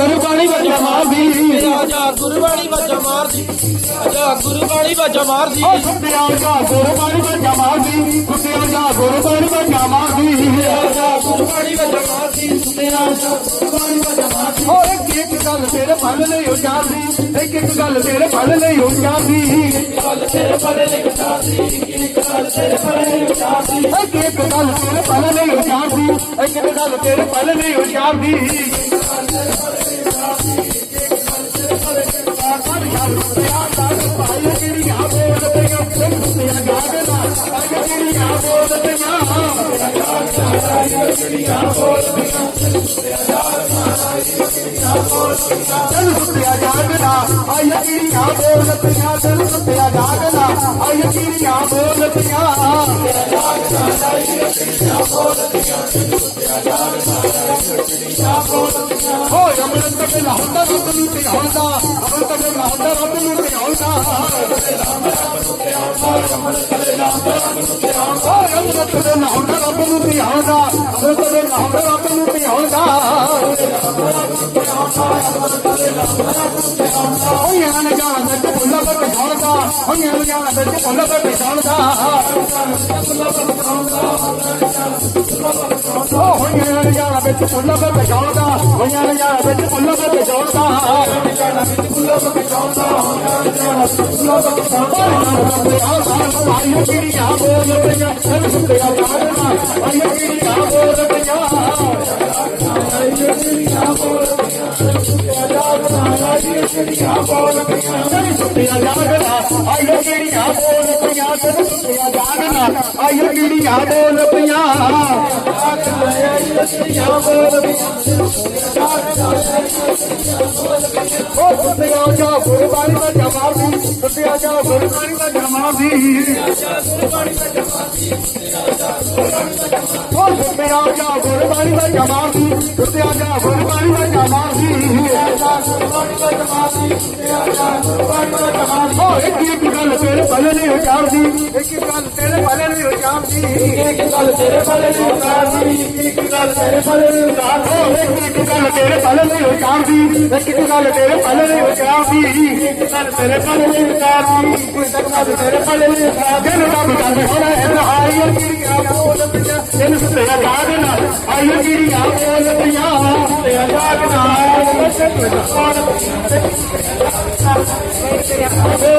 ਗੁਰਬਾਣੀ ਵਾਜਾ ਮਾਰਦੀ ਆਜਾ ਗੁਰਬਾਣੀ ਵਾਜਾ ਮਾਰਦੀ। ਓ ਸੁੱਤਿਆ ਜਾ ਗੁਰੂ ਬਾਣੀ ਵਿੱਚ ਮਾਰਦੀ। ਸੁੱਤਿਆ ਜਾ ਗੁਰੂ ਬਾਣੀ ਵਿੱਚ ਮਾਰਦੀ ਗੁਰਬਾਣੀ ਵਾਜਾ और एक एक गल तेरे फल नहीं हो जासी एक एक गल तेरे फल ले हो जाती। एक एक गल तेरे फल नहीं हो जासी एक एक गल तेरे फल ले हो जासी एक एक गल तेरे फल ले चल सुतिया जागना आय गिरिया बोल पिया चल सुतिया जागना आय गिरिया बोल पिया हो ਓਏ ਲਾਉਂਦਾ ਰੱਬ ਨੂੰ ਤੇ ਆਉਂਦਾ ਅਮਰਤ ਤੇ ਲਾਉਂਦਾ ਰੱਬ ਨੂੰ ਤੇ ਆਉਂਦਾ ਓਏ ਅਮਰਤ ਲਾਉਂਦਾ ਰੱਬ ਨੂੰ ਤੇ ਆਉਂਦਾ ਅਮਰਤ ਤੇ ਲਾਉਂਦਾ ਰੱਬ ਨੂੰ ਤੇ ਆਉਂਦਾ ਓਏ ਆਣ ਜਾਣ ਵਿੱਚ ਬੁੱਲਾ ਪਰ ਪਛਾਣਦਾ ਓਏ ਆਣ ਜਾਣ ਵਿੱਚ ਬੁੱਲਾ ਪਰ ਪਛਾਣਦਾ ਓ ਹੋਈਆਂ ਨੇ ਜਾਣਾ ਵਿੱਚ ਫੁੱਲਾਂ ਤੇ ਪਛਾਣਦਾ ਹੋਈਆਂ ਨੇ ਜਾਣਾ ਵਿੱਚ ਫੁੱਲਾਂ ਤੇ ਪਛਾਣਦਾ ਆਈ ਕਿਹੜੀ ਆ ਬੋਲ ਪਈਆਂ ਤੈਨੂੰ ਸੁੱਤਿਆ ਜਾਗਣਾ ਆਈ ਕਿਹੜੀ ਆ ਬੋਲ ਪਈਆਂ ਤੈਨੂੰ ਸੁੱਤਿਆ ਜਾਗਣਾ ਆਈ ਕਿਹੜੀ ਆ ਬੋਲ ਪਈਆਂ ਤੈਨੂੰ ਸੁੱਤਿਆ ਜਾਗਣਾ ਆਈ ਕਿਹੜੀ ਆ ਬੋਲ ਪਈਆਂ ਉਹ ਸੁੱਤਿਆ ਜਾ ਗੁਰਬਾਣੀ ਦਾ ਜਮਾਦੀ ਸੁੱਤਿਆ ਜਾ ਗੁਰਬਾਣੀ ਦਾ ਜਮਾਦੀ ਉਹ ਸੁੱਤਿਆ ਜਾ ਗੁਰਬਾਣੀ ਦਾ ਜਮਾਦੀ ਸੁੱਤਿਆ ਜਾ ਗੁਰਬਾਣੀ ਦਾ एक एक गल एक गल एक गल आई आई की Thank you.